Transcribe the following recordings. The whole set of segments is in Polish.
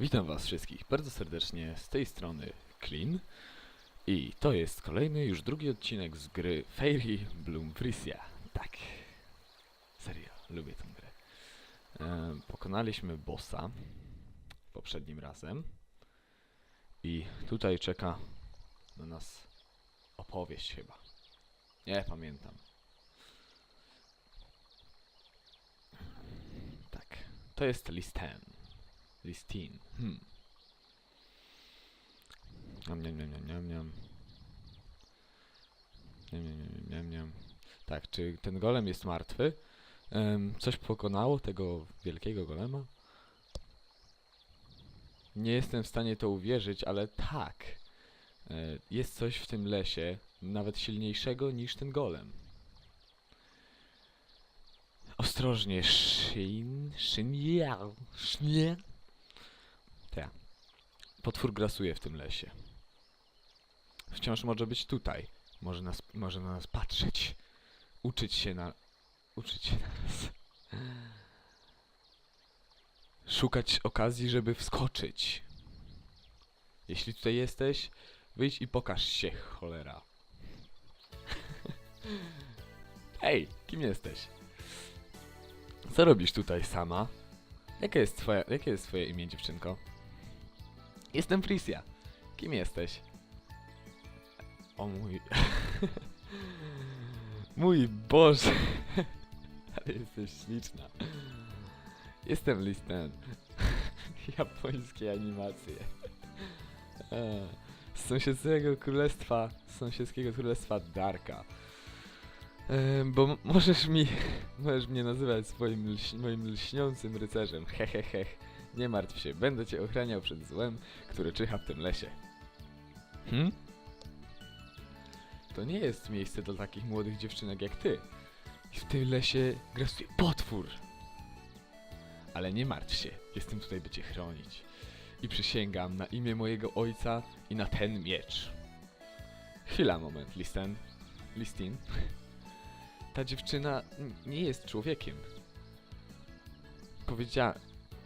Witam Was wszystkich bardzo serdecznie z tej strony Clean i to jest kolejny, już drugi odcinek z gry Fairy Bloom Frisia. Tak, serio, lubię tę grę. E, pokonaliśmy bossa poprzednim razem i tutaj czeka na nas opowieść chyba. Nie pamiętam. Tak, to jest Listen. Listin. Hmm. Niam, niam, niam, niam, niam, niam. Niam, niam, niam, niam, niam. Tak, czy ten golem jest martwy? Em, coś pokonało tego wielkiego golema? Nie jestem w stanie to uwierzyć, ale tak. E, jest coś w tym lesie, nawet silniejszego niż ten golem. Ostrożnie, Shin, Shin, Shin. Potwór grasuje w tym lesie. Wciąż może być tutaj. Może, nas, może na nas patrzeć. Uczyć się na... Uczyć się na nas. Szukać okazji, żeby wskoczyć. Jeśli tutaj jesteś, wyjdź i pokaż się, cholera. Hej, kim jesteś? Co robisz tutaj sama? Jakie jest twoje, jakie jest twoje imię, dziewczynko? Jestem Frisia. Kim jesteś? O mój... mój Boże! Ale jesteś śliczna. Jestem Listen. Japońskie animacje. E, Z sąsiedzkiego królestwa, z sąsiedzkiego królestwa Darka. E, bo możesz mi, możesz mnie nazywać swoim lś, moim lśniącym rycerzem. Hehehe. Nie martw się, będę cię ochraniał przed złem, które czyha w tym lesie. Hm? To nie jest miejsce dla takich młodych dziewczynek jak ty. W tym lesie grasuje potwór. Ale nie martw się, jestem tutaj, by cię chronić. I przysięgam na imię mojego ojca i na ten miecz. Chwila, moment, Listen. Listin. Ta dziewczyna nie jest człowiekiem. Powiedzia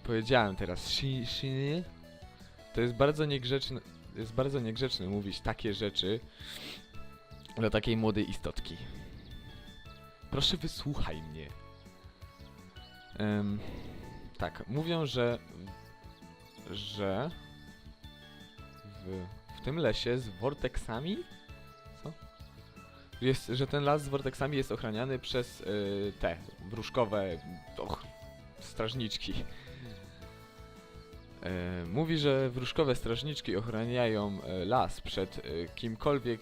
powiedziałem teraz shi, shi, to jest bardzo niegrzeczne, jest bardzo niegrzeczne mówić takie rzeczy dla takiej młodej istotki. Proszę wysłuchaj mnie. Em, tak, mówią, że że w, w tym lesie z vortexami co? Jest, że ten las z vortexami jest ochraniany przez y, te wróżkowe och, strażniczki. E, mówi, że wróżkowe strażniczki ochraniają e, las przed e, kimkolwiek,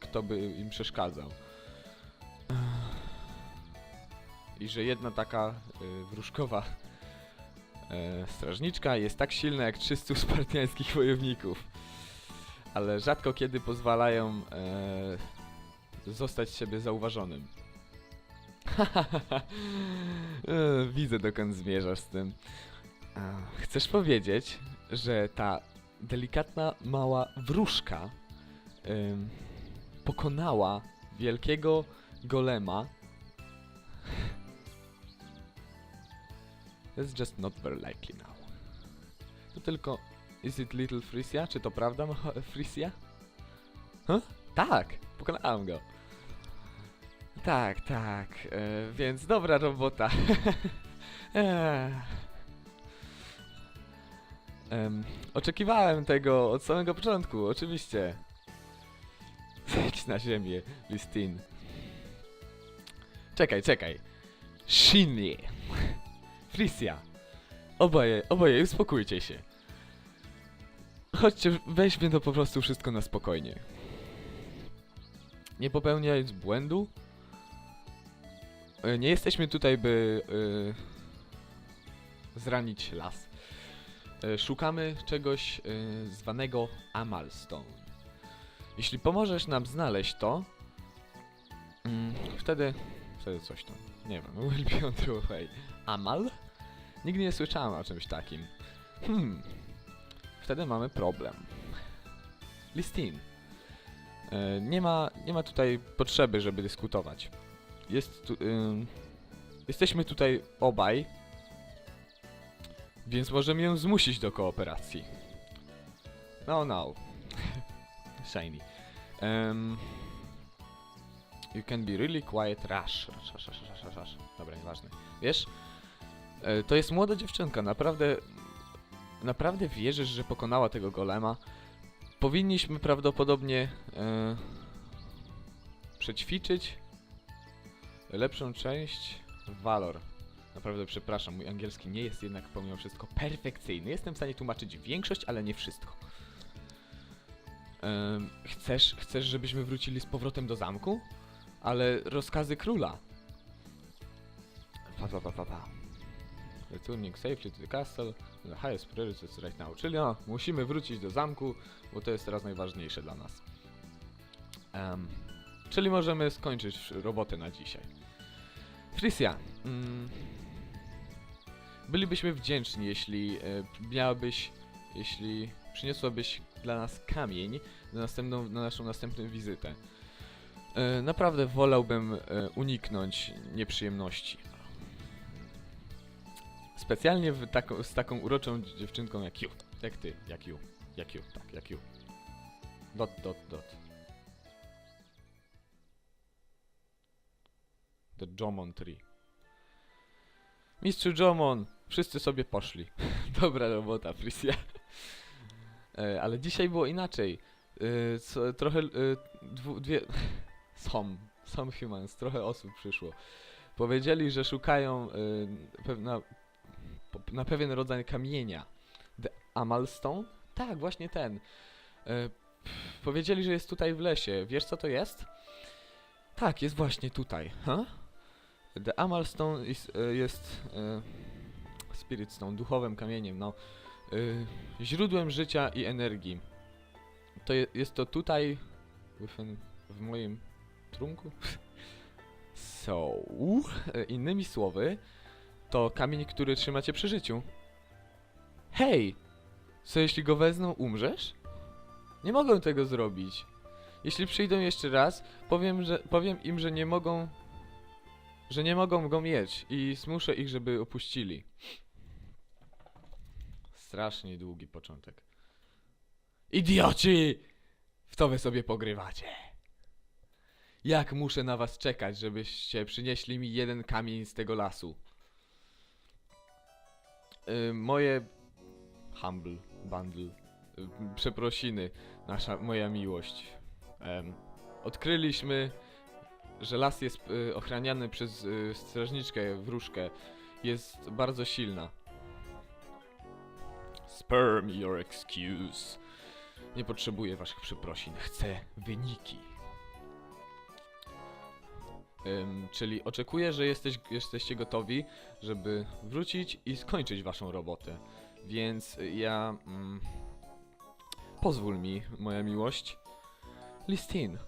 kto by im przeszkadzał. I że jedna taka wróżkowa strażniczka jest tak silna jak 300 spartiańskich wojowników. Ale rzadko kiedy pozwalają zostać siebie zauważonym. widzę dokąd zmierzasz z tym. Chcesz powiedzieć, że ta delikatna, mała wróżka ym, pokonała wielkiego golema? It's just not very likely now. To tylko... Is it Little Frisia? Czy to prawda, Frisia? Huh? Tak! Pokonałem go. Tak, tak. E, więc dobra robota. Ech. Em, oczekiwałem tego od samego początku, oczywiście. Zejdź na ziemię, Listin. Czekaj, czekaj. Shinnie. Frisia. Oboje, oboje, uspokójcie się. Chodźcie, weźmy to po prostu wszystko na spokojnie. Nie popełniając błędu. E, Nie jesteśmy tutaj, by e, zranić las. E, Szukamy czegoś e, zwanego Amalstone. Jeśli pomożesz nam znaleźć to, mm, wtedy, wtedy coś tam, nie wiem, will be. Amal? Nigdy nie słyszałem o czymś takim. Hmm, wtedy mamy problem. Listin. E, nie ma, nie ma tutaj potrzeby, żeby dyskutować. Jest tu, ym, jesteśmy tutaj obaj Więc możemy ją zmusić do kooperacji. No, no. Shiny. Um, you can be really quiet, rush. Rush, rush, rush, rush, rush. Dobra, nieważne. Wiesz? E, to jest młoda dziewczynka, naprawdę... Naprawdę wierzysz, że pokonała tego golema? Powinniśmy prawdopodobnie e, przećwiczyć lepszą część Valor. Naprawdę przepraszam, mój angielski nie jest jednak pomimo wszystko perfekcyjny. Jestem w stanie tłumaczyć większość, ale nie wszystko. Chcesz, chcesz, żebyśmy wrócili z powrotem do zamku? Ale rozkazy króla. Pa, pa, pa, pa, pa. Returning safely to the castle. The highest priority right now. Czyli no, musimy wrócić do zamku, bo to jest teraz najważniejsze dla nas. Em, czyli możemy skończyć robotę na dzisiaj. Frisia, mm, bylibyśmy wdzięczni, jeśli e, miałabyś, jeśli przyniosłabyś dla nas kamień na, następną, na naszą następną wizytę. E, naprawdę wolałbym e, uniknąć nieprzyjemności. Specjalnie w taką, z taką uroczą dziewczynką jak Yu. Jak ty, jak Yu. Jak Yu, tak, jak Yu. Dot, dot, dot. The Jomon Tree. Mistrzu Jomon, wszyscy sobie poszli. Dobra robota, Frisia. E, ale dzisiaj było inaczej. E, co, trochę, e, dwie... Some, some humans, trochę osób przyszło. Powiedzieli, że szukają pewna, na pewien rodzaj kamienia. The Amalstone? Tak, właśnie ten. Powiedzieli, że jest tutaj w lesie. Wiesz co to jest? Tak, jest właśnie tutaj. Huh? The Amalstone is, e, jest e, Spirit Stone, duchowym kamieniem, no. E, źródłem życia i energii. To je, jest to tutaj within, w moim trunku. So, e, innymi słowy, to kamień, który trzyma cię przy życiu. Hej! Co jeśli go wezmą, umrzesz? Nie mogą tego zrobić. Jeśli przyjdą jeszcze raz, powiem, że, powiem im, że nie mogą że nie mogą go mieć i zmuszę ich, żeby opuścili. Strasznie długi początek. Idioci! W to wy sobie pogrywacie. Jak muszę na was czekać, żebyście przynieśli mi jeden kamień z tego lasu? Y, moje humble bundle, y, przeprosiny, nasza moja miłość. Odkryliśmy że las jest y, ochraniany przez y, strażniczkę, wróżkę, jest bardzo silna. Spare me your excuse. Nie potrzebuję waszych przeprosin, chcę wyniki. Ym, czyli oczekuję, że jesteś, jesteście gotowi, żeby wrócić i skończyć waszą robotę. Więc ja... Mm, pozwól mi, moja miłość. Listin.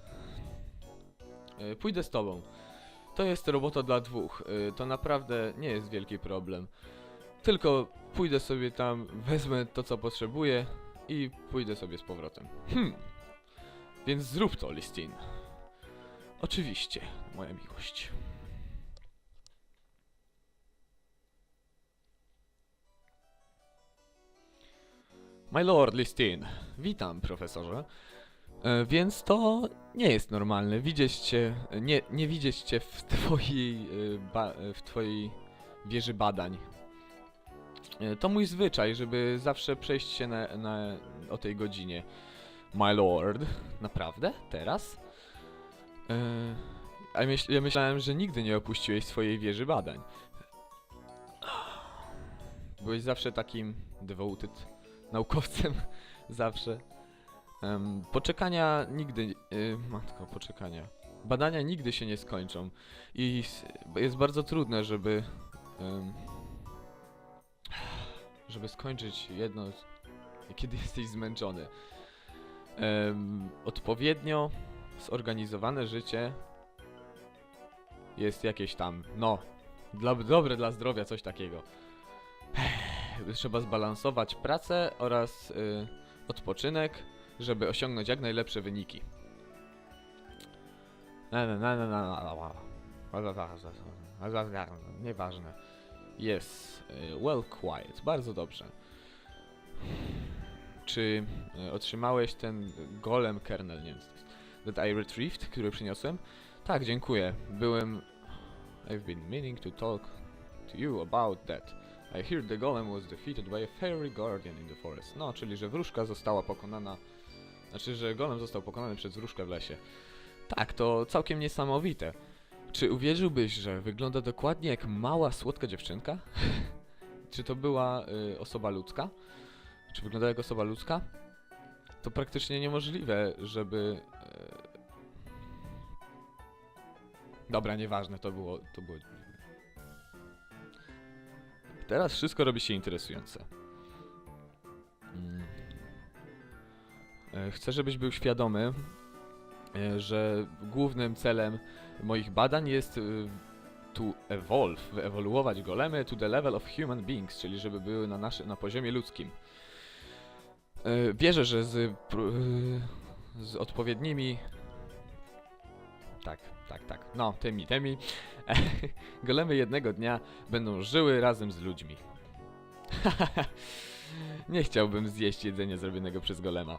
Y, Pójdę z tobą. To jest robota dla dwóch. Y, To naprawdę nie jest wielki problem. Tylko pójdę sobie tam, wezmę to co potrzebuję i pójdę sobie z powrotem. Hmm. Więc zrób to, Listin. Oczywiście, moja miłość. My lord Listin. Witam, profesorze. E, więc to nie jest normalne. Widzieć cię, nie, nie widzieć cię w twojej, e, e, w twojej wieży badań. E, To mój zwyczaj, żeby zawsze przejść się na, na, o tej godzinie. My lord. Naprawdę? Teraz? E, a ja myślałem, że nigdy nie opuściłeś swojej wieży badań. Byłeś zawsze takim devoted naukowcem. zawsze. Em, poczekania nigdy. Y, matko, poczekania. Badania nigdy się nie skończą. I jest bardzo trudne, żeby. em, żeby skończyć jedno. Kiedy jesteś zmęczony. Em, odpowiednio zorganizowane życie jest jakieś tam. No. Dla, dobre dla zdrowia, coś takiego. Trzeba zbalansować pracę oraz y, odpoczynek żeby osiągnąć jak najlepsze wyniki. Na, na. Nieważne. Yes, e, well quiet, bardzo dobrze. Czy e, otrzymałeś ten golem kernel, nie wiem that I retrieved, który przyniosłem? Tak, dziękuję. Byłem... I've been meaning to talk to you about that. I hear the golem was defeated by a fairy guardian in the forest. No, czyli że wróżka została pokonana... Znaczy, że golem został pokonany przez wróżkę w lesie. Tak, to całkiem niesamowite. Czy uwierzyłbyś, że wygląda dokładnie jak mała, słodka dziewczynka? Czy to była y, osoba ludzka? Czy wygląda jak osoba ludzka? To praktycznie niemożliwe, żeby... y, Dobra, nieważne, to było... To było... Teraz wszystko robi się interesujące. Chcę, żebyś był świadomy, e, że głównym celem moich badań jest y, to evolve, wyewoluować golemy to the level of human beings, czyli żeby były na, naszy, na poziomie ludzkim. E, Wierzę, że z, z odpowiednimi... Tak, tak, tak. No, tymi, tymi. golemy jednego dnia będą żyły razem z ludźmi. Nie chciałbym zjeść jedzenia zrobionego przez golema.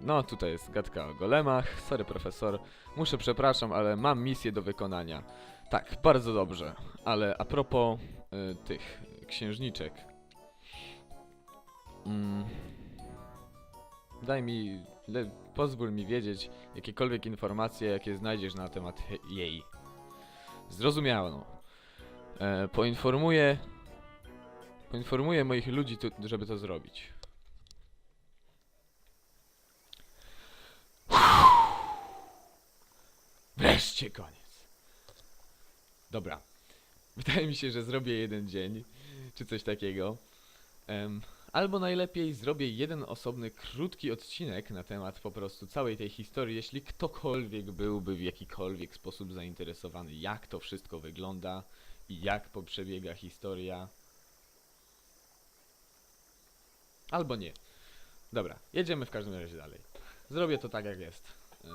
No, tutaj jest gadka o golemach. Sorry, profesor. Muszę, przepraszam, ale mam misję do wykonania. Tak, bardzo dobrze. Ale a propos y, tych księżniczek. Mm, daj mi, le, pozwól mi wiedzieć jakiekolwiek informacje, jakie znajdziesz na temat jej. Zrozumiano. E, poinformuję, poinformuję moich ludzi, tu, żeby to zrobić. Wreszcie koniec. Dobra. Wydaje mi się, że zrobię jeden dzień, czy coś takiego. Em, albo najlepiej zrobię jeden osobny, krótki odcinek na temat po prostu całej tej historii, jeśli ktokolwiek byłby w jakikolwiek sposób zainteresowany, jak to wszystko wygląda i jak po- przebiega historia. Albo nie. Dobra, jedziemy w każdym razie dalej. Zrobię to tak jak jest. E,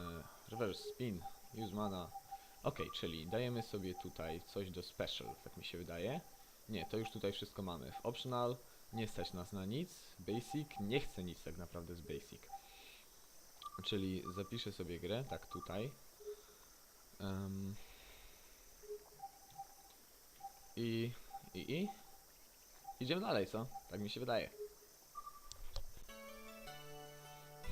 reverse spin, use mana. Ok, czyli dajemy sobie tutaj coś do special, tak mi się wydaje. Nie, to już tutaj wszystko mamy. W optional nie stać nas na nic. Basic nie chcę nic tak naprawdę z basic. Czyli zapiszę sobie grę, tak tutaj. Em, I, i, i. Idziemy dalej, co? Tak mi się wydaje.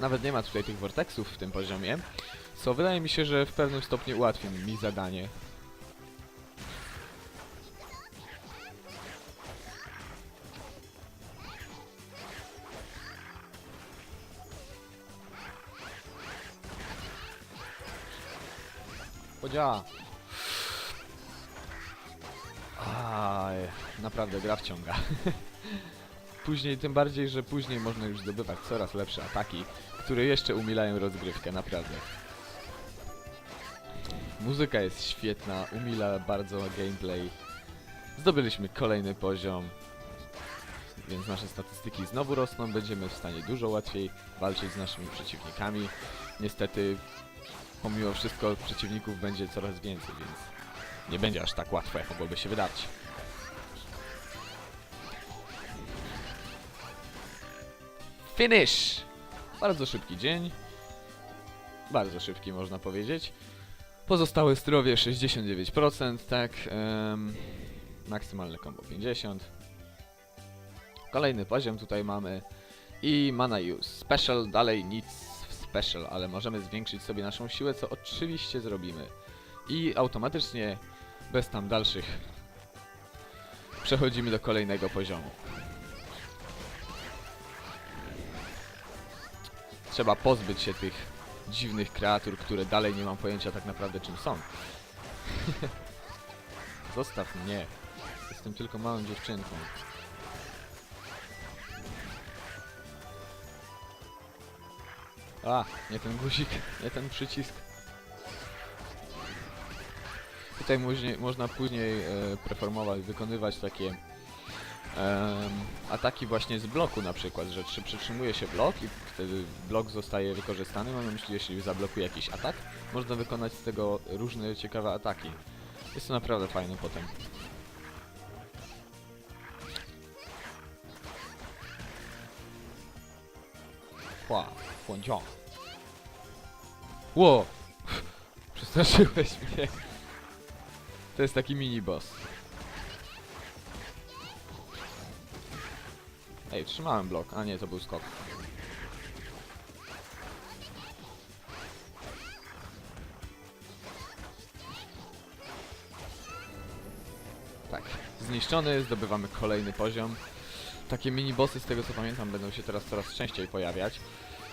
Nawet nie ma tutaj tych vortexów w tym poziomie, co wydaje mi się, że w pewnym stopniu ułatwi mi zadanie. Podziała. Aj, naprawdę gra wciąga. później, tym bardziej, że później można już zdobywać coraz lepsze ataki, które jeszcze umilają rozgrywkę, naprawdę. Muzyka jest świetna, umila bardzo gameplay. Zdobyliśmy kolejny poziom, więc nasze statystyki znowu rosną, będziemy w stanie dużo łatwiej walczyć z naszymi przeciwnikami. Niestety, pomimo wszystko przeciwników będzie coraz więcej, więc nie będzie aż tak łatwo, jak mogłoby się wydawać. Finish! Bardzo szybki dzień. Bardzo szybki można powiedzieć. Pozostałe zdrowie 69%, tak. em, maksymalne combo 50. Kolejny poziom tutaj mamy. I mana use. Special, dalej nic special, ale możemy zwiększyć sobie naszą siłę, co oczywiście zrobimy. I automatycznie, bez tam dalszych, przechodzimy do kolejnego poziomu. trzeba pozbyć się tych dziwnych kreatur, które dalej nie mam pojęcia tak naprawdę czym są. Zostaw mnie. Jestem tylko małą dziewczynką. A, nie ten guzik, nie ten przycisk. Tutaj można później e, performować, wykonywać takie ataki właśnie z bloku na przykład, że czy przytrzymuje się blok i wtedy blok zostaje wykorzystany. Mam na myśli, jeśli zablokuje jakiś atak, można wykonać z tego różne ciekawe ataki. Jest to naprawdę fajne potem. Hua, Huanjiang. Ło! Przestraszyłeś mnie. To jest taki mini boss. Ej, trzymałem blok. A nie, to był skok. Tak, zniszczony, zdobywamy kolejny poziom. Takie mini bossy z tego co pamiętam będą się teraz coraz częściej pojawiać.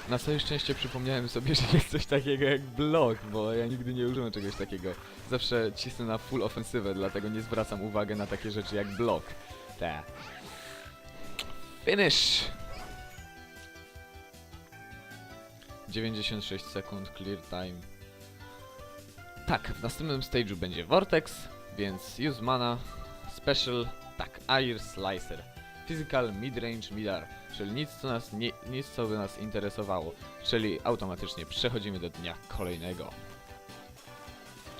Na całe szczęście przypomniałem sobie, że jest coś takiego jak blok, bo ja nigdy nie używam czegoś takiego. Zawsze cisnę na full ofensywę, dlatego nie zwracam uwagi na takie rzeczy jak blok. Te. Finish! 96 sekund, clear time. Tak, w następnym stage'u będzie Vortex, więc use mana, special, tak, Air Slicer. Physical, midrange, midar, czyli nic co, nas nie, nic co by nas interesowało, czyli automatycznie przechodzimy do dnia kolejnego.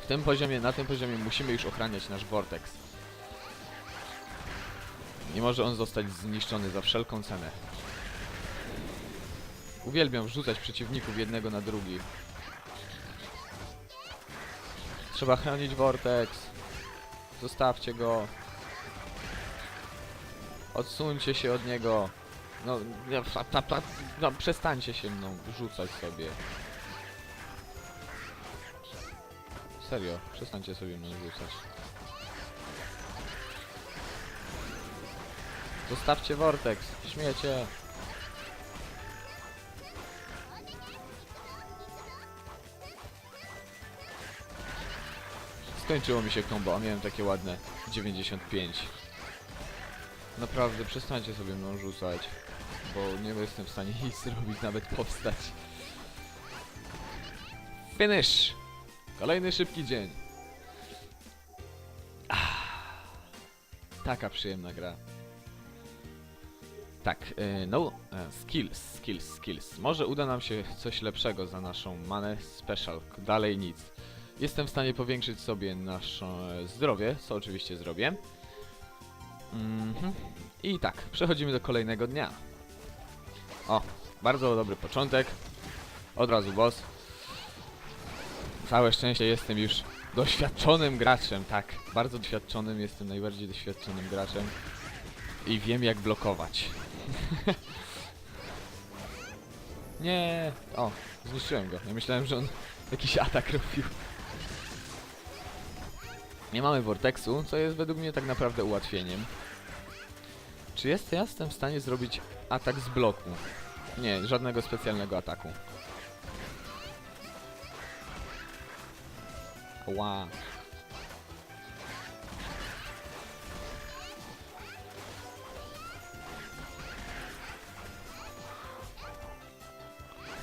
W tym poziomie, na tym poziomie musimy już ochraniać nasz Vortex. Nie może on zostać zniszczony za wszelką cenę. Uwielbiam wrzucać przeciwników jednego na drugi. Trzeba chronić Vortex. Zostawcie go. Odsuńcie się od niego. No, no przestańcie się mną rzucać sobie. Serio, przestańcie sobie mną rzucać. Zostawcie Vortex, śmiecie. Skończyło mi się combo, a miałem takie ładne 95. Naprawdę, przestańcie sobie mną rzucać, bo nie jestem w stanie nic zrobić, nawet powstać. Finish! Kolejny szybki dzień. Ah, taka przyjemna gra. Tak, y, no, e, skills, skills, skills. Może uda nam się coś lepszego za naszą manę special, dalej nic. Jestem w stanie powiększyć sobie nasze zdrowie, co oczywiście zrobię. Mhm. I tak, przechodzimy do kolejnego dnia. O, bardzo dobry początek. Od razu boss. Całe szczęście jestem już doświadczonym graczem, tak. Bardzo doświadczonym, jestem najbardziej doświadczonym graczem. I wiem jak blokować. Nie. O, zniszczyłem go. Ja myślałem, że on jakiś atak robił. Nie mamy Vortexu, co jest według mnie tak naprawdę ułatwieniem. Czy jest, ja jestem w stanie zrobić atak z bloku? Nie, żadnego specjalnego ataku. Ła.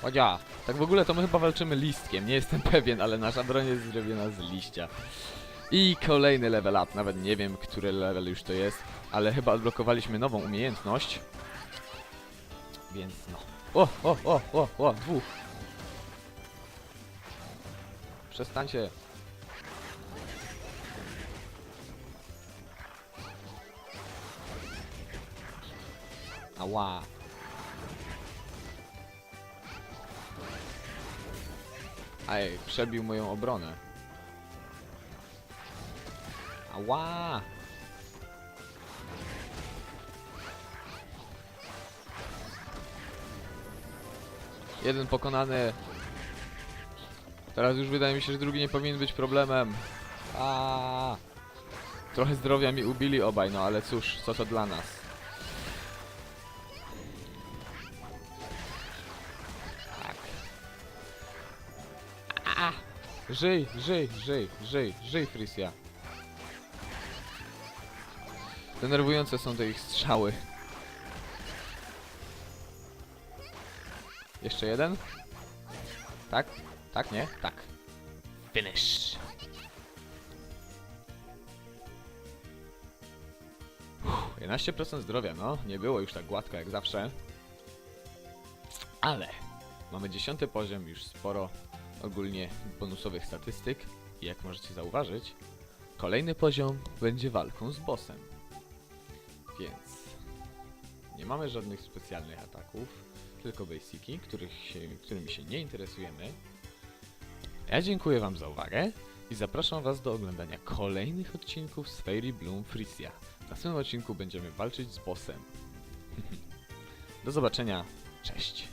Odzia, tak w ogóle to my chyba walczymy listkiem, nie jestem pewien, ale nasza broń jest zrobiona z liścia. I kolejny level up, nawet nie wiem, który level już to jest, ale chyba odblokowaliśmy nową umiejętność. Więc no. O, o, o, o, o, dwóch. Przestańcie. Ała. Ej, przebił moją obronę. Ała! Jeden pokonany. Teraz już wydaje mi się, że drugi nie powinien być problemem. A. Trochę zdrowia mi ubili obaj, no ale cóż, co to dla nas. Żyj, żyj, żyj, żyj, żyj, Frisia. Denerwujące są te ich strzały. Jeszcze jeden? Tak? Tak, nie? Tak. Finish. Uff, 11% zdrowia, no. Nie było już tak gładko jak zawsze. Ale mamy 10 poziom, już sporo ogólnie bonusowych statystyk. I jak możecie zauważyć, kolejny poziom będzie walką z bossem. Więc nie mamy żadnych specjalnych ataków, tylko basiki, których się, którymi się nie interesujemy. Ja dziękuję Wam za uwagę i zapraszam Was do oglądania kolejnych odcinków z Fairy Bloom Frisia. W następnym odcinku będziemy walczyć z bossem. do zobaczenia, cześć!